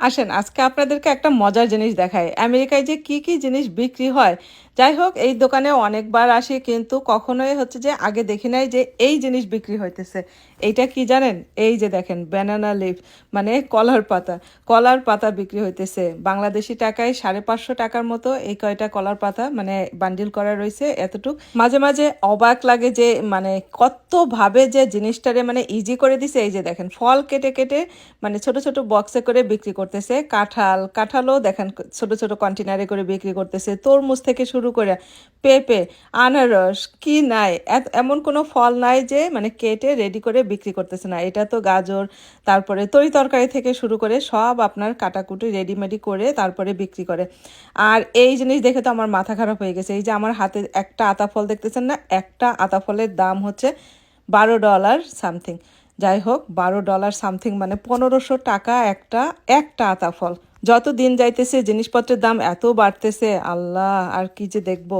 আসেন, আজকে আপনাদেরকে একটা মজার জিনিস দেখায় আমেরিকায় যে কি কি জিনিস বিক্রি হয়, যাই হোক, এই দোকানে অনেকবার আসি, কিন্তু কখনোই হচ্ছে যে আগে দেখি নাই যে এই জিনিস বিক্রি হইতেছে। এইটা কি জানেন? এই যে দেখেন ব্যানানা লিফ মানে কলার পাতা। কলার পাতা বিক্রি হইতেছে। বাংলাদেশি টাকায় সাড়ে পাঁচশো টাকার মতো এই কয়টা কলার পাতা মানে বান্ডিল করা রয়েছে এতটুক। মাঝে মাঝে অবাক লাগে যে মানে কতভাবে যে জিনিসটারে মানে ইজি করে দিছে। এই যে দেখেন, ফল কেটে কেটে মানে ছোট ছোট বক্সে করে বিক্রি করতেছে, কাঁঠাল, কাঁঠালও দেখেন ছোট ছোট কন্টেনারে করে বিক্রি করতেছে। তরমুজ থেকে শুরু করে পেঁপে, আনারস, কি নাই এমন কোনো ফল নাই যে মানে কেটে রেডি করে বিক্রি করতেছে না। এটা তো গাজর, তারপরে তরি তরকারি থেকে শুরু করে সব আপনার কাটাকুটি রেডিমেডি করে তারপরে বিক্রি করে। আর এই জিনিস দেখে তো আমার মাথা খারাপ হয়ে গেছে। এই যে আমার হাতে একটা আতা ফল দেখতেছেন না, একটা আতা ফলের দাম হচ্ছে বারো ডলার সামথিং যাই হোক, বারো ডলার সামথিং মানে পনেরোশো টাকা একটা একটা আতা ফল যত দিন যাইতেছে, জিনিসপত্রের দাম এত বাড়তেছে, আল্লাহ, আর কি যে দেখব।